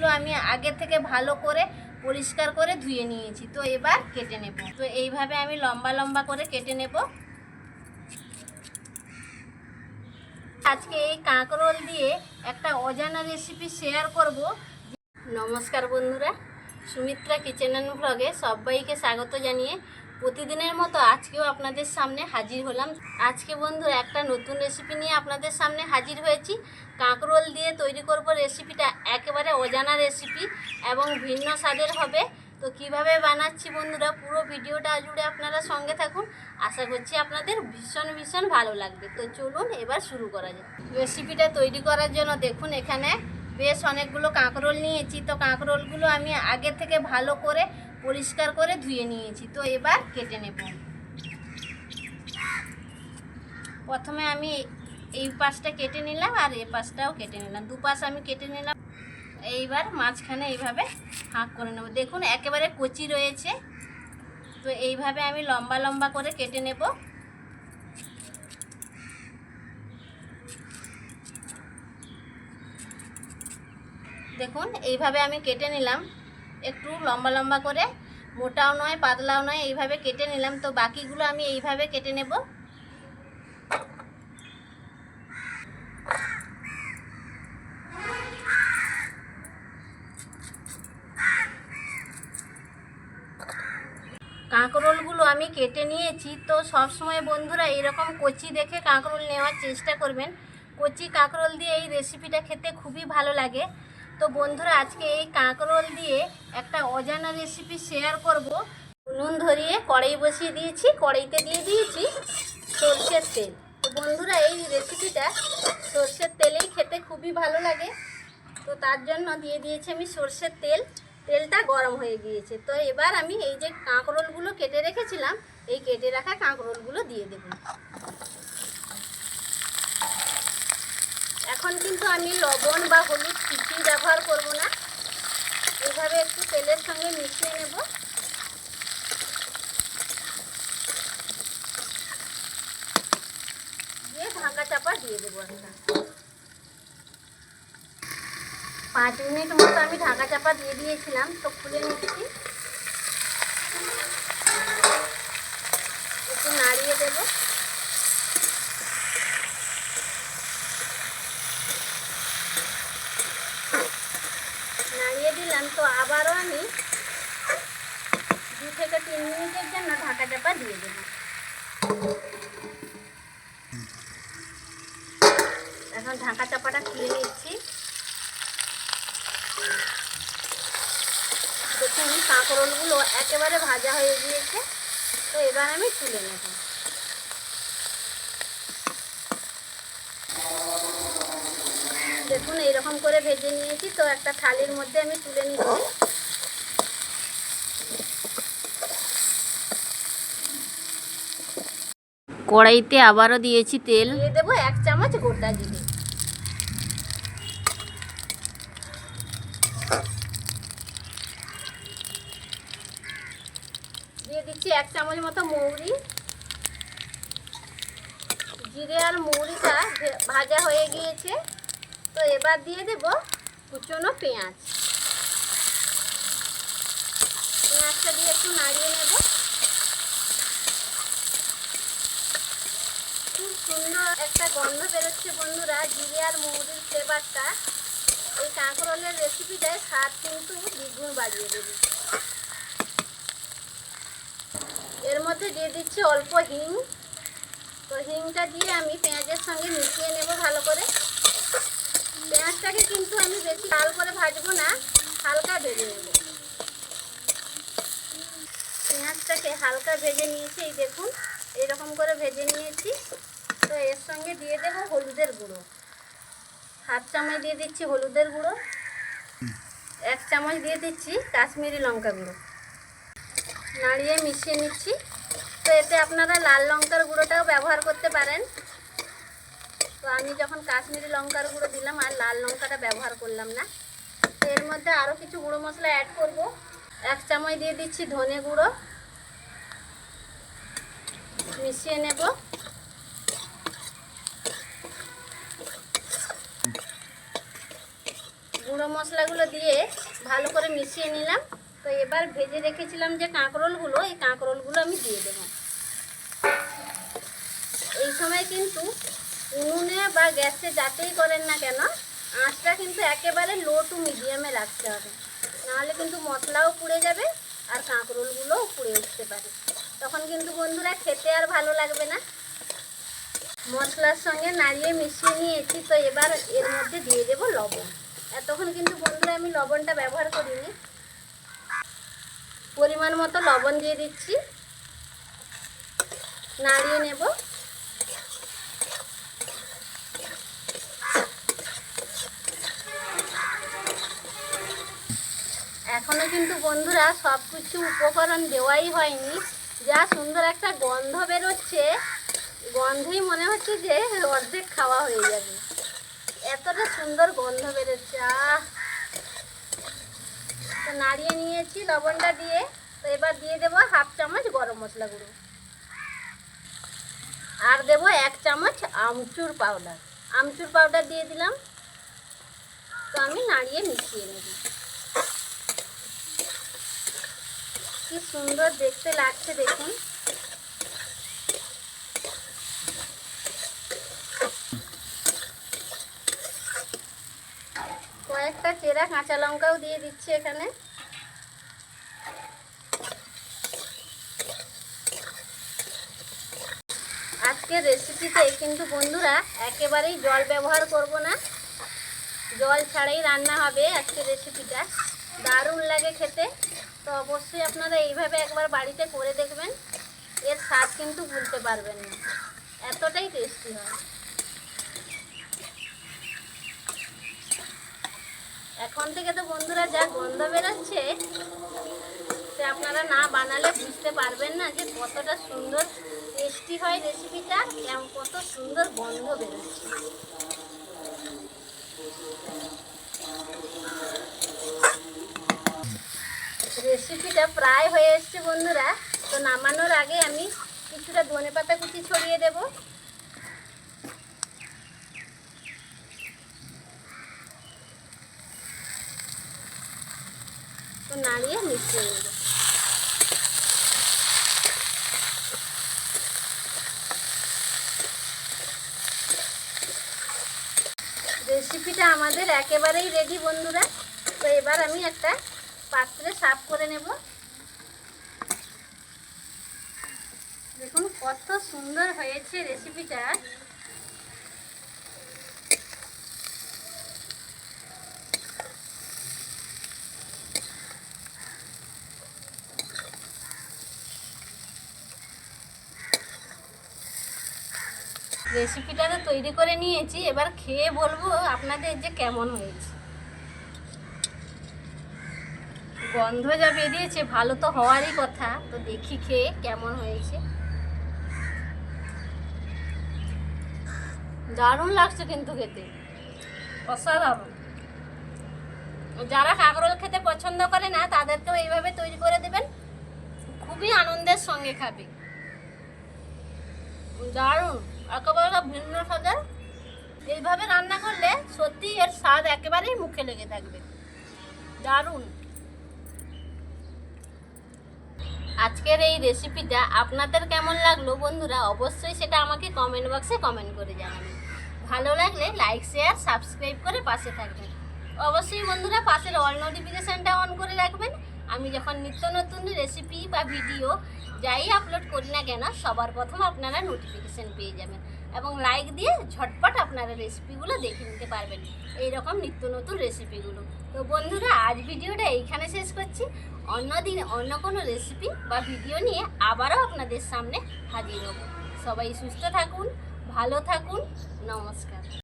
কাঁকরোলগুলো আমি আগে থেকে ভালো করে পরিষ্কার করে ধুয়ে নিয়েছি। তো এবার কেটে নেব। তো এইভাবে আমি লম্বা লম্বা করে কেটে নেব। আজকে এই কাঁকরোল দিয়ে একটা অজানা রেসিপি শেয়ার করব। নমস্কার বন্ধুরা। সুমিত্রা কিচেন অ্যান্ড ব্লগে সবাইকে স্বাগত জানিয়ে প্রতিদিনের মতো আজকেও আপনাদের সামনে হাজির হলাম। আজকে বন্ধু একটা নতুন রেসিপি নিয়ে আপনাদের সামনে হাজির হয়েছি। কাঁকরোল দিয়ে তৈরি করব রেসিপিটা একেবারে অজানা রেসিপি এবং ভিন্ন স্বাদের হবে। তো কীভাবে বানাচ্ছি বন্ধুরা, পুরো ভিডিওটা জুড়ে আপনারা সঙ্গে থাকুন। আশা করছি আপনাদের ভীষণ ভীষণ ভালো লাগবে। তো চলুন এবার শুরু করা যাক। রেসিপিটা তৈরি করার জন্য দেখুন এখানে বেশ অনেকগুলো কাঁকরোল নিয়েছি। তো কাঁকরোলগুলো আমি আগে থেকে ভালো করে পরিষ্কার করে ধুয়ে নিয়েছি। তো এবার কেটে নেব। প্রথমে আমি এই পাশটা কেটে নিলাম আর এই পাশটাও কেটে নিলাম। দু পাশ আমি কেটে নিলাম। এইবার মাঝখানে এইভাবে হাঁক করে নেব। দেখুন, একেবারে কচি রয়েছে। তো এইভাবে আমি লম্বা লম্বা করে কেটে নেব। দেখুন, এইভাবে আমি কেটে নিলাম। একটু লম্বা লম্বা করে, মোটাও নয়, পাতলাও নয়, এইভাবে কেটে নিলাম। তো বাকিগুলো আমি এইভাবে কেটে নেব। কাঁকরোলগুলো আমি কেটে নিয়েছি। তো সবসময় বন্ধুরা এরকম কচি দেখে কাঁকরোল নেওয়ার চেষ্টা করবেন। কচি কাঁকরোল দিয়ে এই রেসিপিটা খেতে খুবই ভালো লাগে। তো বন্ধুরা, আজকে এই কাঁকরোল দিয়ে একটা অজানা রেসিপি শেয়ার করব। উনুন ধরিয়ে কড়াই বসিয়ে দিয়েছি, কড়াইতে দিয়ে দিয়েছি সর্ষের তেল। তো বন্ধুরা, এই রেসিপিটা সর্ষের তেলেই খেতে খুবই ভালো লাগে। তো তার জন্য দিয়ে দিয়েছি আমি সর্ষের তেল। তেলটা গরম হয়ে গিয়েছে। তো এবার আমি এই যে কাঁকরোলগুলো কেটে রেখেছিলাম, এই কেটে রাখা কাঁকরোলগুলো দিয়ে দেব। এখন কিন্তু আমি লবণ বা হলুদ কিছুই ব্যবহার করব না। এভাবে একটু তেলের সঙ্গে মিশিয়ে নেব। দিয়ে ঢাকা চাপা দিয়ে দেবো একটা। পাঁচ মিনিট মতো আমি ঢাকা চাপা দিয়ে দিয়েছিলাম, তো খুলে নিচ্ছি। একটু নাড়িয়ে দেব নাড়িয়ে দিলাম তো আবারও আমি দু থেকে তিন মিনিটের জন্য ঢাকা চাপা দিয়ে দেব। এখন ঢাকা চাপাটা খুলে নিচ্ছি। দেখুন কাঁকরোলগুলো একেবারে ভাজা হয়ে গিয়েছে, তো এবার আমি তুলে নেব। দেখুন এইরকম করে ভেজে নিয়েছি। তো একটা থালির মধ্যে আমি তুলে নিচ্ছি। কড়াইতে আবারও দিয়েছি তেল। দিয়ে দেবো এক চামচ গোটা জিরে। দিয়ে দিচ্ছি এক চামচ মতো মৌরি। জিরে আর মৌরিটা ভাজা হয়ে গিয়েছে। তো এবার দিয়ে দেব কুচনো পেঁয়াজ। পেঁয়াজটা দিয়ে একটু নাড়িয়ে নেব। খুব সুন্দর একটা গন্ধ বেরোচ্ছে বন্ধুরা, জিরে আর মৌরির ফ্লেভারটা এই কাঁকরোলের রেসিপিটায় স্বাদ কিন্তু দ্বিগুণ বাড়িয়ে দেবে। এর মধ্যে দিয়ে দিচ্ছি অল্প হিং। তো হিংটা দিয়ে আমি পেঁয়াজের সঙ্গে মিশিয়ে নেব ভালো করে। পেঁয়াজটাকে কিন্তু আমি বেশি লাল করে ভাজবো না, হালকা ভেজে নেব। পেঁয়াজটাকে হালকা ভেজে নিয়েছি, এই দেখুন, এরকম করে ভেজে নিয়েছি। তো এর সঙ্গে দিয়ে দেব হলুদের গুঁড়ো। হাফ চামচ দিয়ে দিচ্ছি হলুদের গুঁড়ো, এক চামচ দিয়ে দিচ্ছি কাশ্মীরি লঙ্কা গুঁড়ো। নাড়িয়ে মিশিয়ে নিচ্ছি। তো এতে আপনারা লাল লঙ্কার গুঁড়োটাও ব্যবহার করতে পারেন। তো আমি যখন কাশ্মীরি লঙ্কার গুঁড়ো দিলাম আর লাল লঙ্কাটা ব্যবহার করলাম না, তো এর মধ্যে আরও কিছু গুঁড়ো মশলা অ্যাড করব। এক চামচ দিয়ে দিচ্ছি ধনে গুঁড়ো। মিশিয়ে নেব। গুঁড়ো মশলাগুলো দিয়ে ভালো করে মিশিয়ে নিলাম। তো এবার ভেজে রেখেছিলাম যে কাঁকরোলগুলো, এই কাঁকরোলগুলো আমি দিয়ে দেবো। এই সময় কিন্তু উনুনে বা গ্যাসে যাতেই করেন না কেন, আঁচটা কিন্তু একেবারে লো টু মিডিয়ামে রাখতে হবে। নাহলে কিন্তু মশলাও পুড়ে যাবে আর কাঁকরোলগুলোও পুড়ে উঠতে পারে। তখন কিন্তু বন্ধুরা খেতে আর ভালো লাগবে না। মশলার সঙ্গে নাড়িয়ে মিশিয়ে নিয়েছি, তো এবার এর মধ্যে দিয়ে দেবো লবণ। এতক্ষণ কিন্তু বন্ধুরা আমি লবণটা ব্যবহার করিনি। পরিমাণ মতো লবণ দিয়ে দিচ্ছি। নাড়িয়ে নেব। এখনও কিন্তু বন্ধুরা সব কিছু উপকরণ দেওয়াই হয়নি। যা সুন্দর একটা গন্ধ বেরোচ্ছে। গন্ধই মনে হচ্ছে যে অর্ধেক খাওয়া হয়ে যাবে। এতটা সুন্দর গন্ধ বেরোচ্ছে, আহ! তো নাড়িয়ে নিয়েছি লবণটা দিয়ে। তো এবার দিয়ে দেবো হাফ চামচ গরম মশলা গুঁড়ো। আর দেবো এক চামচ আমচুর পাউডার। আমচুর পাউডার দিয়ে দিলাম। তো আমি নাড়িয়ে মিশিয়ে নেব। কি সুন্দর দেখতে লাগছে দেখুন। কয়েকটা চেরা কাঁচা লঙ্কাও দিয়ে দিচ্ছি এখানে। আজকের রেসিপিতে কিন্তু বন্ধুরা একেবারেই জল ব্যবহার করব না। জল ছাড়াই রান্না হবে আজকের রেসিপিটা দারুণ লাগে খেতে। তো অবশ্যই আপনারা এইভাবে একবার বাড়িতে করে দেখবেন। এর স্বাদ কিন্তু ভুলতে পারবেন না। এতটাই টেস্টি হয়। এখন থেকে তো বন্ধুরা যা গন্ধ বেরোচ্ছে সে আপনারা না বানালে বুঝতে পারবেন না যে কতটা সুন্দর টেস্টি হয় রেসিপিটা কেমন কত সুন্দর গন্ধ বেরোচ্ছে। রেসিপিটা প্রায় হয়ে এসছে বন্ধুরা। তো নামানোর আগে আমি কিছুটা ধনে পাতা কুচি ছড়িয়ে দেব। তো নাড়িয়ে মিশিয়ে নেব। রেসিপিটা আমাদের একেবারেই রেডি বন্ধুরা। তো এবার আমি একটা পাত্রে সাফ করে নেব। দেখুন কত সুন্দর হয়েছে রেসিপিটা। রেসিপিটা তো তৈরি করে নিয়েছি, এবার খেয়ে বলব আপনাদের যে কেমন হয়েছে। গন্ধ যা বেরিয়েছে, ভালো তো হওয়ারই কথা। তো দেখি খেয়ে কেমন হয়েছে। দারুণ লাগছে কিন্তু খেতে। অসাধারণ। যারা কাঁকরোল খেতে পছন্দ করে না, তাদেরকেও এইভাবে তৈরি করে দেবেন। খুবই আনন্দের সঙ্গে খাবে। দারুণ। একেবারে ভিন্ন স্বাদের। এইভাবে রান্না করলে সত্যি এর স্বাদ একেবারেই মুখে লেগে থাকবে। দারুণ। আজকের এই রেসিপিটা আপনাদের কেমন লাগল বন্ধুরা, অবশ্যই সেটা আমাকে কমেন্ট বক্সে কমেন্ট করে জানাবেন। ভালো লাগলে লাইক শেয়ার সাবস্ক্রাইব করে পাশে থাকবেন। অবশ্যই বন্ধুরা পাশের অল নোটিফিকেশানটা অন করে রাখবেন। আমি যখন নিত্য নতুন রেসিপি বা ভিডিও যাই আপলোড করি না কেন, সবার প্রথম আপনারা নোটিফিকেশান পেয়ে যাবেন এবং লাইক দিয়ে ঝটপট আপনারা রেসিপিগুলো দেখে নিতে পারবেন এই রকম নিত্য নতুন রেসিপিগুলো তো বন্ধুরা, আজ ভিডিওটা এইখানে শেষ করছি। অন্য দিন অন্য কোনো রেসিপি বা ভিডিও নিয়ে আবারও আপনাদের সামনে হাজির হব। সবাই সুস্থ থাকুন, ভালো থাকুন, নমস্কার।